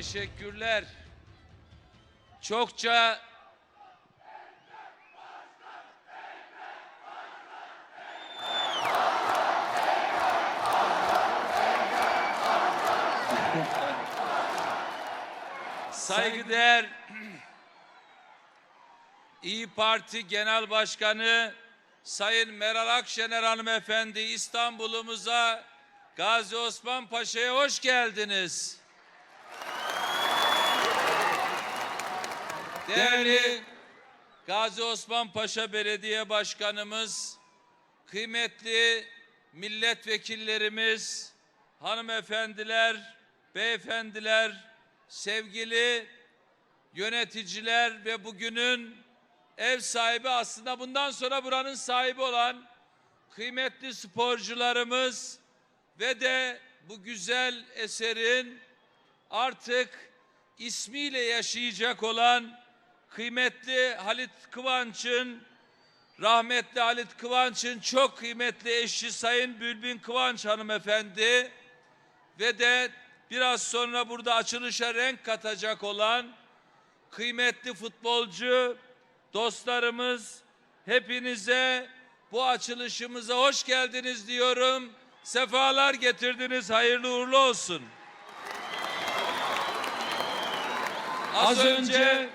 Teşekkürler. Çokça saygıdeğer İyi Parti Genel Başkanı Sayın Meral Akşener Hanımefendi İstanbul'umuza Gazi Osman Paşa'ya hoş geldiniz. Değerli Gazi Osman Paşa Belediye Başkanımız, kıymetli milletvekillerimiz, hanımefendiler, beyefendiler, sevgili yöneticiler ve bugünün ev sahibi aslında bundan sonra buranın sahibi olan kıymetli sporcularımız ve de bu güzel eserin artık ismiyle yaşayacak olan kıymetli Halit Kıvanç'ın rahmetli Halit Kıvanç'ın çok kıymetli eşi Sayın Bülbün Kıvanç hanımefendi ve de biraz sonra burada açılışa renk katacak olan kıymetli futbolcu dostlarımız hepinize bu açılışımıza hoş geldiniz diyorum. Sefalar getirdiniz. Hayırlı uğurlu olsun. Az önce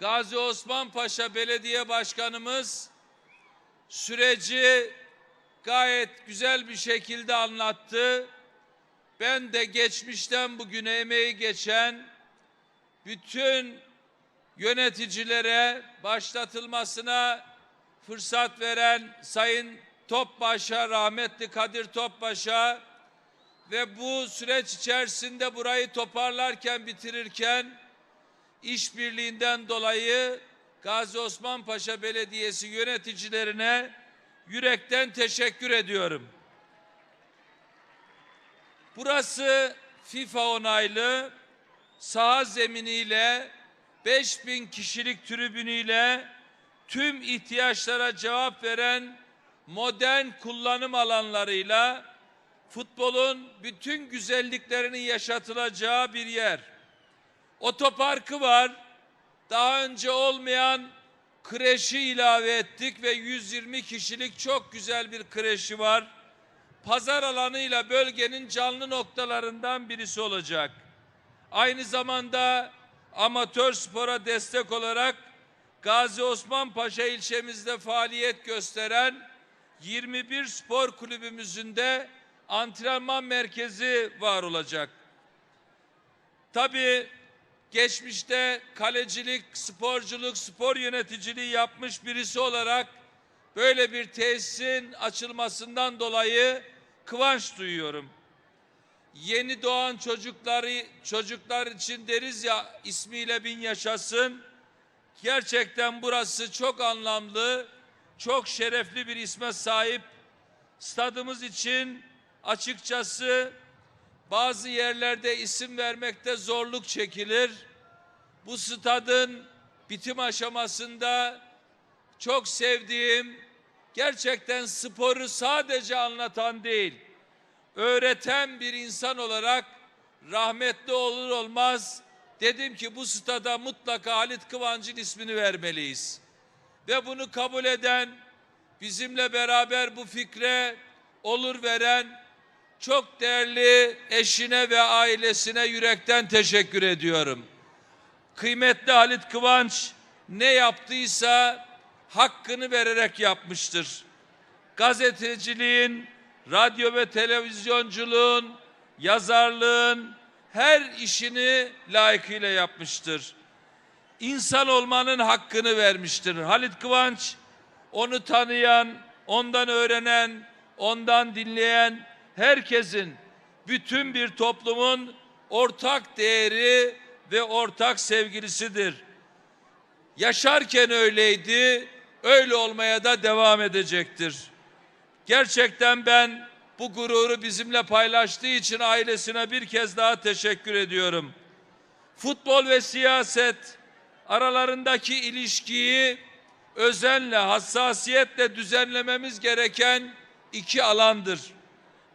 Gazi Osman Paşa Belediye Başkanımız süreci gayet güzel bir şekilde anlattı. Ben de geçmişten bugüne emeği geçen bütün yöneticilere başlatılmasına fırsat veren Sayın Topbaş'a, rahmetli Kadir Topbaş'a ve bu süreç içerisinde burayı toparlarken bitirirken işbirliğinden dolayı Gazi Osman Paşa Belediyesi yöneticilerine yürekten teşekkür ediyorum. Burası FIFA onaylı saha zeminiyle 5000 kişilik tribünüyle tüm ihtiyaçlara cevap veren modern kullanım alanlarıyla futbolun bütün güzelliklerinin yaşatılacağı bir yer. Otoparkı var. Daha önce olmayan kreşi ilave ettik ve 120 kişilik çok güzel bir kreşi var. Pazar alanıyla bölgenin canlı noktalarından birisi olacak. Aynı zamanda amatör spora destek olarak Gazi Osman Paşa ilçemizde faaliyet gösteren 21 spor kulübümüzün de antrenman merkezi var olacak. Tabii geçmişte kalecilik, sporculuk, spor yöneticiliği yapmış birisi olarak böyle bir tesisin açılmasından dolayı kıvanç duyuyorum. Yeni doğan çocukları çocuklar için deriz ya ismiyle bin yaşasın. Gerçekten burası çok anlamlı, çok şerefli bir isme sahip. Stadımız için açıkçası bazı yerlerde isim vermekte zorluk çekilir. Bu stadın bitim aşamasında çok sevdiğim, gerçekten sporu sadece anlatan değil, öğreten bir insan olarak rahmetli olur olmaz dedim ki bu stada mutlaka Halit Kıvanç'ın ismini vermeliyiz. Ve bunu kabul eden, bizimle beraber bu fikre olur veren çok değerli eşine ve ailesine yürekten teşekkür ediyorum. Kıymetli Halit Kıvanç ne yaptıysa hakkını vererek yapmıştır. Gazeteciliğin, radyo ve televizyonculuğun, yazarlığın her işini layıkıyla yapmıştır. İnsan olmanın hakkını vermiştir. Halit Kıvanç onu tanıyan, ondan öğrenen, ondan dinleyen herkesin, bütün bir toplumun ortak değeri ve ortak sevgilisidir. Yaşarken öyleydi, öyle olmaya da devam edecektir. Gerçekten ben bu gururu bizimle paylaştığı için ailesine bir kez daha teşekkür ediyorum. Futbol ve siyaset aralarındaki ilişkiyi özenle, hassasiyetle düzenlememiz gereken iki alandır.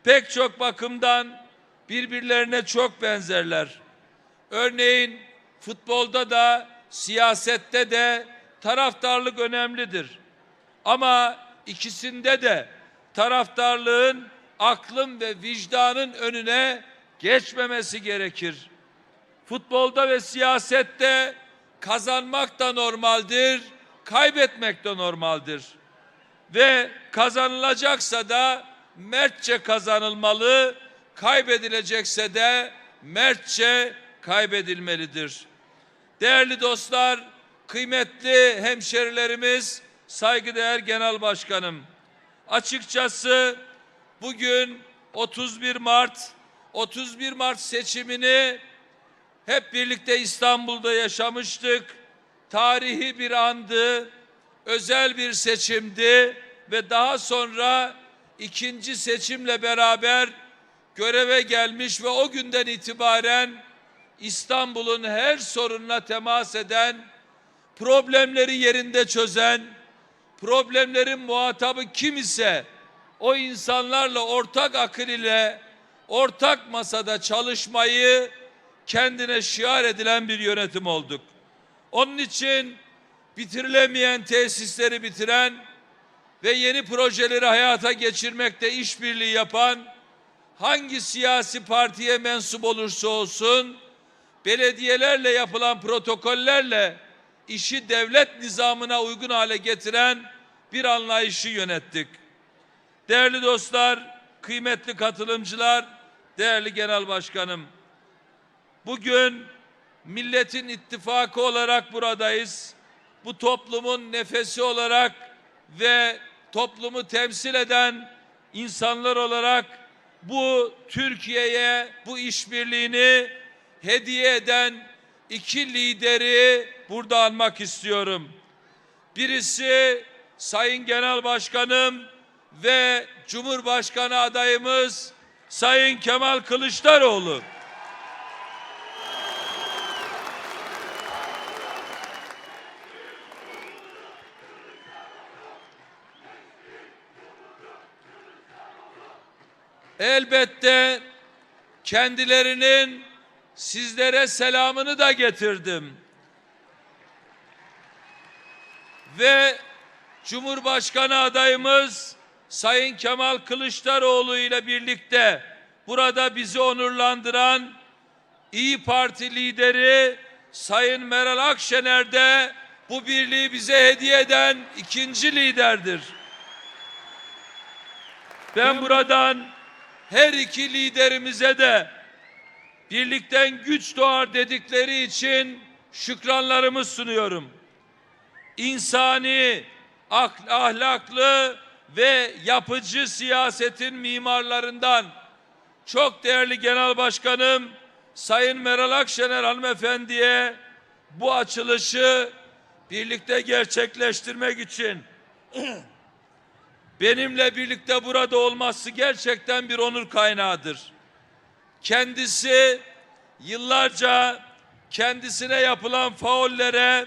Pek çok bakımdan birbirlerine çok benzerler. Örneğin futbolda da siyasette de taraftarlık önemlidir. Ama ikisinde de taraftarlığın aklın ve vicdanın önüne geçmemesi gerekir. Futbolda ve siyasette kazanmak da normaldir, kaybetmek de normaldir. Ve kazanılacaksa da mertçe kazanılmalı, kaybedilecekse de mertçe kaybedilmelidir. Değerli dostlar, kıymetli hemşerilerimiz, saygıdeğer genel başkanım. Açıkçası bugün 31 Mart 31 Mart seçimini hep birlikte İstanbul'da yaşamıştık. Tarihi bir andı, özel bir seçimdi ve daha sonra ikinci seçimle beraber göreve gelmiş ve o günden itibaren İstanbul'un her sorununa temas eden, problemleri yerinde çözen, problemlerin muhatabı kim ise o insanlarla ortak akıl ile ortak masada çalışmayı kendine şiar edilen bir yönetim olduk. Onun için bitirilemeyen tesisleri bitiren ve yeni projeleri hayata geçirmekte işbirliği yapan hangi siyasi partiye mensup olursa olsun belediyelerle yapılan protokollerle işi devlet nizamına uygun hale getiren bir anlayışı yönettik. Değerli dostlar, kıymetli katılımcılar, değerli genel başkanım. Bugün milletin ittifakı olarak buradayız. Bu toplumun nefesi olarak ve toplumu temsil eden insanlar olarak bu Türkiye'ye bu işbirliğini hediye eden iki lideri burada anmak istiyorum. Birisi Sayın Genel Başkanım ve Cumhurbaşkanı adayımız Sayın Kemal Kılıçdaroğlu. Elbette kendilerinin sizlere selamını da getirdim. Ve Cumhurbaşkanı adayımız Sayın Kemal Kılıçdaroğlu ile birlikte burada bizi onurlandıran İyi Parti lideri Sayın Meral Akşener de bu birliği bize hediye eden ikinci liderdir. Ben buradan her iki liderimize de birlikten güç doğar dedikleri için şükranlarımı sunuyorum. İnsani, ak- ahlaklı ve yapıcı siyasetin mimarlarından çok değerli Genel Başkanım Sayın Meral Akşener hanımefendiye bu açılışı birlikte gerçekleştirmek için benimle birlikte burada olması gerçekten bir onur kaynağıdır. Kendisi yıllarca kendisine yapılan faullere,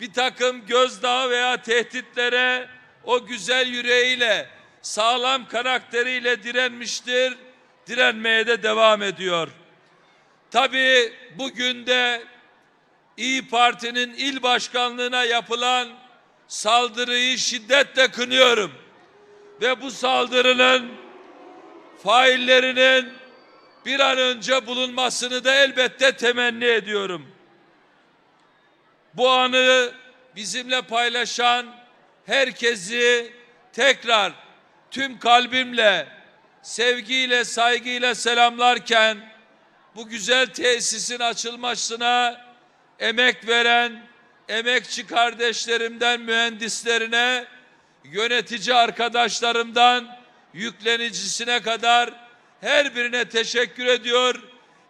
bir takım gözdağı veya tehditlere o güzel yüreğiyle, sağlam karakteriyle direnmiştir, direnmeye de devam ediyor. Tabii bugün de İyi Parti'nin il başkanlığına yapılan saldırıyı şiddetle kınıyorum ve bu saldırının faillerinin bir an önce bulunmasını da elbette temenni ediyorum. Bu anı bizimle paylaşan herkesi tekrar tüm kalbimle, sevgiyle, saygıyla selamlarken bu güzel tesisin açılmasına emek veren emekçi kardeşlerimden mühendislerine yönetici arkadaşlarımdan yüklenicisine kadar her birine teşekkür ediyor.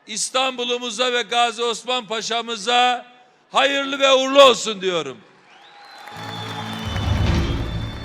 İstanbul'umuza ve Gazi Osman Paşa'mıza hayırlı ve uğurlu olsun diyorum.